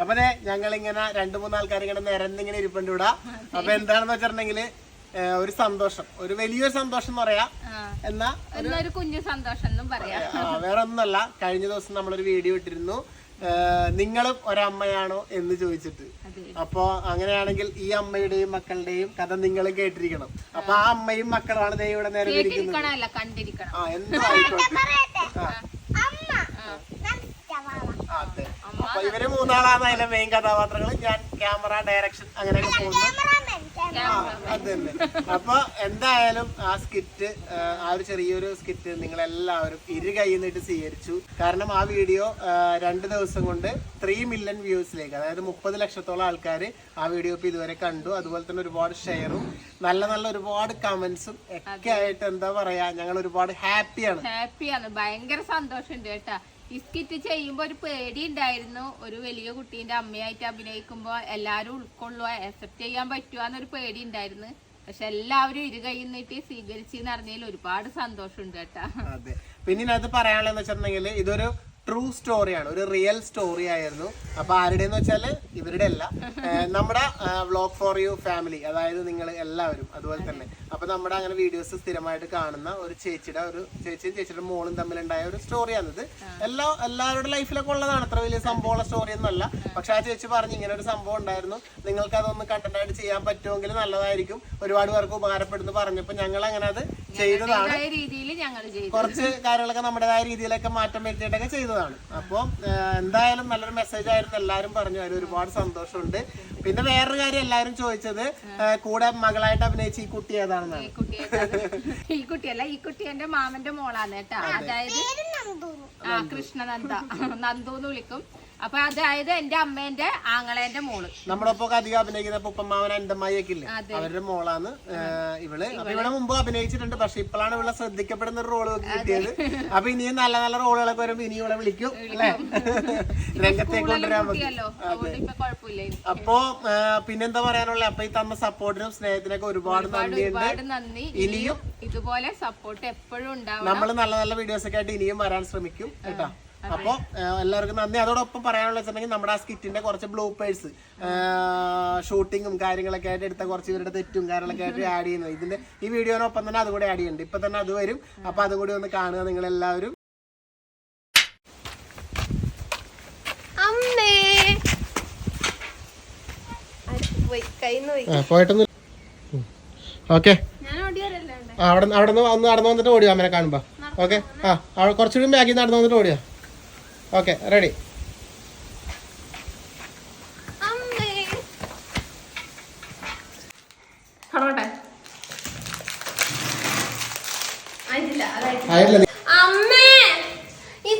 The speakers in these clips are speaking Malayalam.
അപ്പൊ ഞങ്ങൾ ഇങ്ങനെ രണ്ടു മൂന്ന് ആൾക്കാർ ഇങ്ങനെ നിരന്നിങ്ങനെ ഇരിപ്പുണ്ട് ഇവിടെ. അപ്പൊ എന്താണെന്ന് വെച്ചിട്ടുണ്ടെങ്കിൽ ഒരു സന്തോഷം. ഒരു വലിയൊരു സന്തോഷം എന്ന് പറയാ. എന്നാ? എന്നൊരു കുഞ്ഞു സന്തോഷം എന്നും പറയാം. ആ, വേറെ ഒന്നല്ല കഴിഞ്ഞ ദിവസം നമ്മളൊരു വീഡിയോ ഇട്ടിരുന്നു. നിങ്ങളും ഒരമ്മയാണോ എന്ന് ചോദിച്ചിട്ട്. അപ്പോ അങ്ങനെയാണെങ്കിൽ ഈ അമ്മയുടെയും മക്കളുടെയും കഥ നിങ്ങൾ കേട്ടിരിക്കണം. അപ്പൊ ആ അമ്മയും മക്കളാണ് ദൈവം ഇവിടെ നേരെ ആ എന്തോ ആയിക്കോട്ടെ ആ ആ. ആ, അതെ അപ്പൊ ഇവർ മൂന്നാളാണ് അതിലെ മെയിൻ കഥാപാത്രങ്ങൾ ഞാൻ ക്യാമറ ഡയറക്ഷൻ അങ്ങനെയൊക്കെ പോകുന്നു. അത് തന്നെ അപ്പൊ എന്തായാലും ആ സ്കിറ്റ് ആ ഒരു ചെറിയൊരു സ്കിറ്റ് നിങ്ങൾ എല്ലാവരും ഇരു കൈ നിന്നിട്ട് സ്വീകരിച്ചു. കാരണം ആ വീഡിയോ രണ്ട് ദിവസം കൊണ്ട് ത്രീ മില്യൺ വ്യൂസിലേക്ക് അതായത് മുപ്പത് ലക്ഷത്തോളം ആൾക്കാർ ആ വീഡിയോ ഇപ്പൊ ഇതുവരെ കണ്ടു. അതുപോലെ തന്നെ ഒരുപാട് ഷെയറും നല്ല നല്ല ഒരുപാട് കമന്റ്സും ഒക്കെ ആയിട്ട് എന്താ പറയാ ഞങ്ങൾ ഒരുപാട് ഹാപ്പിയാണ് ഹാപ്പിയാണ് ഭയങ്കര സന്തോഷമുണ്ട് കേട്ടാ. ഈ ചെയ്യുമ്പോൾ ചെയ്യുമ്പോ ഒരു പേടി ഉണ്ടായിരുന്നു. ഒരു വലിയ കുട്ടീന്റെ അമ്മയായിട്ട് അഭിനയിക്കുമ്പോൾ എല്ലാവരും ഉൾക്കൊള്ളുക അക്സെപ്റ്റ് ചെയ്യാൻ പറ്റുക എന്നൊരു പേടി ഉണ്ടായിരുന്നു. പക്ഷെ എല്ലാവരും ഇരു കൈ നീട്ടി സ്വീകരിച്ചെന്ന് അറിഞ്ഞതിൽ ഒരുപാട് സന്തോഷമുണ്ട് കേട്ടാ. പിന്നെ ഇതിനകത്ത് പറയാനുള്ളതെന്ന് വെച്ചിട്ടുണ്ടെങ്കിൽ ഇതൊരു ട്രൂ സ്റ്റോറിയാണ് ഒരു റിയൽ സ്റ്റോറി ആയിരുന്നു. അപ്പൊ ആരുടെന്ന് വെച്ചാൽ ഇവരുടെ അല്ല നമ്മുടെ വ്ളോഗ് ഫോർ യു ഫാമിലി അതായത് നിങ്ങൾ എല്ലാവരും അതുപോലെ തന്നെ. അപ്പൊ നമ്മുടെ അങ്ങനെ വീഡിയോസ് സ്ഥിരമായിട്ട് കാണുന്ന ഒരു ചേച്ചിയുടെ ഒരു ചേച്ചിയും ചേച്ചിയുടെ മോളും തമ്മിലുണ്ടായ ഒരു സ്റ്റോറിയാണിത് എല്ലാ എല്ലാവരുടെ ലൈഫിലൊക്കെ ഉള്ളതാണ്. അത്ര വലിയ സംഭവമുള്ള സ്റ്റോറി ഒന്നല്ല പക്ഷെ ആ ചേച്ചി പറഞ്ഞു ഇങ്ങനെ ഒരു സംഭവം ഉണ്ടായിരുന്നു. നിങ്ങൾക്ക് അതൊന്ന് കണ്ടന്റ് ആയിട്ട് ചെയ്യാൻ പറ്റുമെങ്കിൽ നല്ലതായിരിക്കും. ഒരുപാട് പേർക്ക് ഉപകാരപ്പെടുന്നു പറഞ്ഞപ്പോൾ ഞങ്ങൾ അങ്ങനെ അത് ചെയ്തതാണ് ചെയ്തു. കുറച്ച് കാര്യങ്ങളൊക്കെ നമ്മുടേതായ രീതിയിലൊക്കെ മാറ്റം വരുത്തിയിട്ടൊക്കെ ചെയ്തതാണ് അപ്പോൾ എന്തായാലും നല്ലൊരു മെസ്സേജ് ആയിരുന്നു. എല്ലാവരും പറഞ്ഞു. അതിൽ ഒരുപാട് സന്തോഷമുണ്ട്. പിന്നെ വേറൊരു കാര്യം എല്ലാവരും ചോദിച്ചത് കൂടെ മകളായിട്ട് അഭിനയിച്ച ഈ കുട്ടി ഏതാണെന്നാണ്? ഈ കുട്ടിയല്ല ഈ കുട്ടി എന്റെ മാമന്റെ മോളാണ് കേട്ടോ. അതായത് ആ കൃഷ്ണനന്ദ. നന്ദു എന്ന് വിളിക്കും. അപ്പൊ അതായത് എന്റെ അമ്മേന്റെ ആങ്ങളേന്റെ മോൾ. നമ്മളൊപ്പം അധികം അഭിനയിക്കുന്ന ഒക്കെ ഇല്ലേ? അവരുടെ മോളാണ് ഇവൾ. അപ്പൊ ഇവിടെ മുമ്പ് അഭിനയിച്ചിട്ടുണ്ട് പക്ഷെ ഇപ്പോഴാണ് ഇവിടെ ശ്രദ്ധിക്കപ്പെടുന്ന ഒരു റോൾ കിട്ടിയത്. അപ്പൊ ഇനിയും നല്ല നല്ല റോളുകളൊക്കെ വരുമ്പോ ഇനി ഇവിടെ വിളിക്കും അല്ലെ? രംഗത്തേക്ക് കൊണ്ടുവരാൻ. അപ്പോ പിന്നെന്താ പറയാനുള്ള? അപ്പൊ ഈ തന്ന സപ്പോർട്ടിനും സ്നേഹത്തിനൊക്കെ ഒരുപാട് നന്ദിയുണ്ട്. ഇനിയും ഇതുപോലെ സപ്പോർട്ട് എപ്പോഴും ഉണ്ടാവണം. നമ്മൾ നല്ല നല്ല വീഡിയോസ് ഒക്കെ ആയിട്ട് ഇനിയും വരാൻ ശ്രമിക്കും കേട്ടോ? അപ്പൊ എല്ലാവർക്കും നന്ദി. അതോടൊപ്പം പറയാനുള്ള വെച്ചിട്ടുണ്ടെങ്കിൽ നമ്മുടെ ആ സ്കിറ്റിന്റെ കുറച്ച് ബ്ലൂപ്പേഴ്സ് ഷൂട്ടിങ്ങും കാര്യങ്ങളൊക്കെ ആയിട്ട് എടുത്ത കുറച്ച് ഇവരുടെ തെറ്റും കാര്യങ്ങളൊക്കെ ആയിട്ട് ആഡ് ചെയ്യുന്നത്. ഇതിന്റെ ഈ വീഡിയോനൊപ്പം തന്നെ അതും കൂടെ ആഡ് ചെയ്യുന്നുണ്ട്. ഇപ്പൊ തന്നെ അത് വരും. അപ്പൊ അതും കൂടി ഒന്ന് കാണുക നിങ്ങൾ എല്ലാവരും അമ്മേ പോയി? കയ്യിൽ പോയി. പോയിട്ടൊന്നും ഓക്കെ. ഞാൻ ഓടിയാലല്ലേ ആ അവിടെ അവിടെ നിന്ന് നടന്നു വന്നിട്ട് ഓടിയോ അമ്മനെ കാണുമ്പോ? ഓക്കെ. ആ കുറച്ചുകൂടി മാഗി നടന്നു വന്നിട്ട് ഓടിയോ? Okay ready. അമ്മേ. ഈ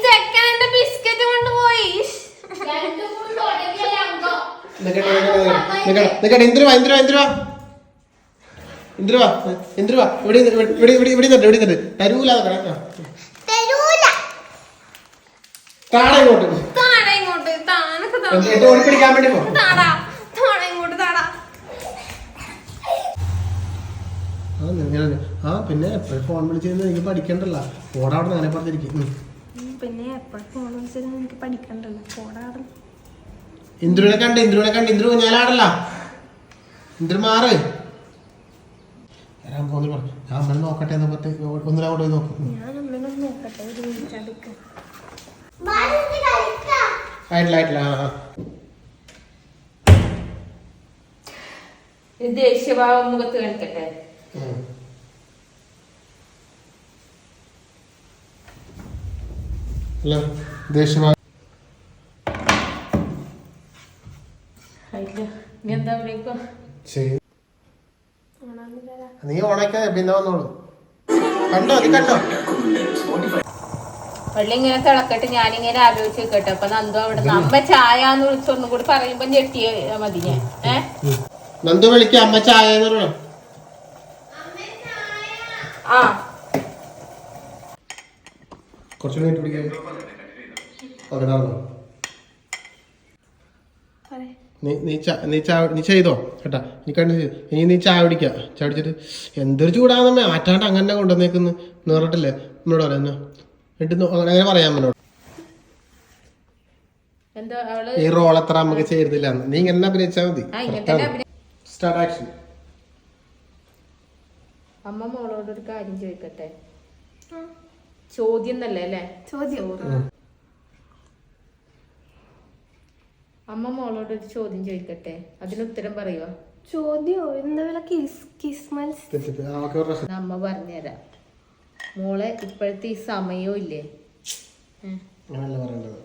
എന്റെ ബിസ്ക്കറ്റ് കൊണ്ടുപോയി. ഇന്ദ്രുവാ, ഇന്ദ്രുവാ, ഇന്ദ്രുവാ. ഇവിടെ ഇന്ദ്രുവാ, ഇവിടെ ഇവിടെ ഇവിടെ ഇവിടെ ഇവിടെ ഇരുന്നിട്ട്. തരൂല താഴെ ഇങ്ങോട്ട്. താടാ ഇങ്ങോട്ട് താനൊക്കെ. എന്നിട്ട് ഓടിപ്പിടിക്കാൻ വേണ്ടി പോ താടാ താടാ ഇങ്ങോട്ട് താടാ ആ ഇങ്ങനെ ആ പിന്നെ എപ്പോഴും ഫോൺ വിളിച്ചിരുന്ന് എനിക്ക് പഠിക്കണ്ടല്ലോ. ഓടാ അവിടെ അങ്ങനെ പറഞ്ഞിരിക്കും. പിന്നെ എപ്പോഴും ഫോൺ വിളിച്ചാൽ എനിക്ക് പഠിക്കണ്ടല്ലോ. പോടാറ് ഇന്ദ്രുവിനെ കണ്ട് ഇന്ദ്രുവിനെ കണ്ട് ഇന്ദ്രു ഞാനാടല്ല ഇന്ദ്രു മാറ്. വരാൻ പോകുന്നു. പറഞ്ഞു ഞാൻ അമ്മ നോക്കട്ടെ എന്ന് പറഞ്ഞിട്ട് ഒന്നിനെ നോക്കും. ഞാൻ അമ്മേനെ നോക്കട്ടെ ഒരു മിനിറ്റ് അടുക്ക ആയിട്ടില്ല ആയിട്ടില്ല ആ ആ. ദേഷ്യഭാവം മുഖത്ത് കാണിക്കട്ടെ നീ ഓണാക്കിയ പിന്നെ വന്നോളൂ. കണ്ടോ നീ കണ്ടോ? പള്ളി ഇങ്ങനെ തിളക്കട്ടെ ഞാനിങ്ങനെ ആലോചിച്ച് നിൽക്കട്ടെ അപ്പൊ നന്ദു അവിടെ അമ്മ ചായ എന്ന് വിളിച്ചൊന്നും കൂടി പറയുമ്പോ ഞെട്ടിയ മതി ഞാൻ. ഏഹ് നന്ദു വിളിക്ക അമ്മ ചായ എന്ന് പറയണം. ആ. പിടിക്കാൻ പറയാ. നീ നീ ചാ നീ ചായ നീ ചെയ്തോ? കേട്ടാ നീ കണ്ടു ചെയ്തു. ഇനി നീ ചായ കുടിക്കുക ചായ പിടിച്ചിട്ട് എന്തൊരു ചൂടാന്നമ്മേ ആറ്റാണ്ട് അങ്ങനെ കൊണ്ടുവന്നേക്കുന്നു. നേറിട്ടില്ലേ നമ്മളോട് പറയാം എന്നാ എന്നിട്ട് നോ- അങ്ങനെ അങ്ങനെ പറയാൻ അവൾ? ഈ റോൾ എത്ര നമുക്ക് ചേരുന്നില്ല നീ ഇങ്ങനെ അഭിനയിച്ചാൽ മതി. ആ ഇങ്ങനെ തന്നെ അഭിനയ- സ്റ്റാർട്ട് ആക്ഷൻ അമ്മ മോളോട് ഒരു കാര്യം ചോദിക്കട്ടെ? ചോദ്യം എന്നല്ലേ അല്ലേ? ചോദ്യം. അമ്മ മോളോട് ഒരു ചോദ്യം ചോദിക്കട്ടെ? അതിന് ഉത്തരം പറയുക ചോദ്യോ എന്താ കിസ് കിസ് മത്സരം. അമ്മ പറഞ്ഞുതരാം. മോളെ ഇപ്പോഴത്തെ ഈ സമയവും ഇല്ലേ. അങ്ങനല്ല പറയേണ്ടത്.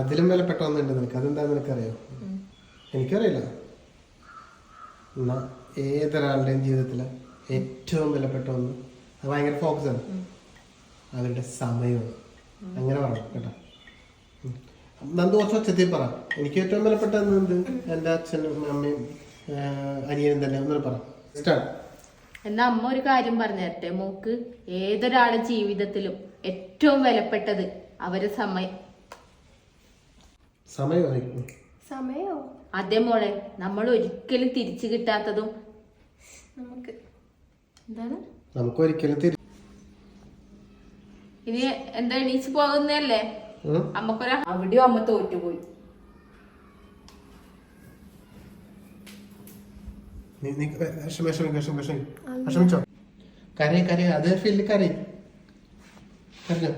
അതിലും വിലപ്പെട്ട ഒന്നുണ്ട് നിനക്ക്. അതെന്താന്ന് നിനക്കറിയോ? എനിക്കറിയില്ല. എന്നാ ഏതൊരാളുടെയും ജീവിതത്തിൽ ഏറ്റവും വിലപ്പെട്ട ഒന്ന് അത് ഭയങ്കര ഫോക്കസ് ആണ്. അവരുടെ സമയമാണ് അങ്ങനെ പറയണം കേട്ടോ. നന്ദു കുറച്ച് ഒച്ചത്തിൽ പറ. എനിക്ക് ഏറ്റവും വിലപ്പെട്ട എന്ത് എന്റെ അച്ഛനും അമ്മയും അനിയനും തന്നെ. ഒന്നും പറ. സ്റ്റാർട്ട് എന്നാ അമ്മ ഒരു കാര്യം പറഞ്ഞു തരട്ടെ? മോക്ക് ഏതൊരാളുടെ ജീവിതത്തിലും ഏറ്റവും വിലപ്പെട്ടത് അവരെ സമയം. സമയം സമയോ? അതേ മോളെ നമ്മൾ ഒരിക്കലും തിരിച്ചു കിട്ടാത്തതും നമുക്ക്. എന്താണ്? നമുക്ക് ഒരിക്കലും തിരി ഇനി എന്താ എണീച്ച് പോകുന്നല്ലേ അമ്മക്കൊരാ അമ്മക്കൊരു അവിടെയും അമ്മ തോറ്റുപോയി. വിഷമിച്ചോ കരയ കരയ. അതേ ഫീൽഡിൽ കരയ. കരഞ്ഞോ?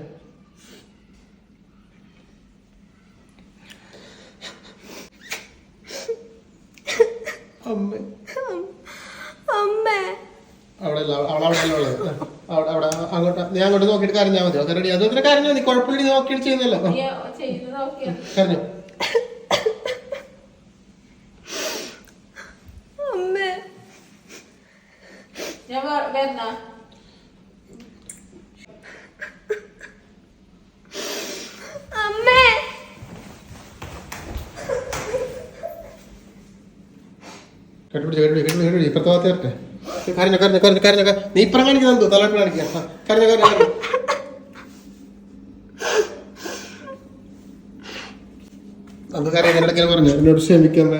അങ്ങോട്ട് ഞാൻ അങ്ങോട്ട് നോക്കിയിട്ട് കരഞ്ഞാൽ മതി അത് റെഡി അതൊക്കെ കരഞ്ഞോ നീ കുഴപ്പമില്ല നീ നോക്കിയിട്ട് ചെയ്യുന്നല്ലോ. കരഞ്ഞോ അമ്മേ ഇപ്പുറത്തെ ഭാഗത്ത് വരട്ടെ കരഞ്ഞോ കരഞ്ഞോ കരഞ്ഞോ കരഞ്ഞോ നീ ഇപ്പുറം കാണിക്കുന്ന തലപ്പ് കാണിക്കുക കരഞ്ഞോ കരഞ്ഞോ ഇങ്ങനെ പറഞ്ഞു. എന്നോട് ക്ഷമിക്കമ്മേ.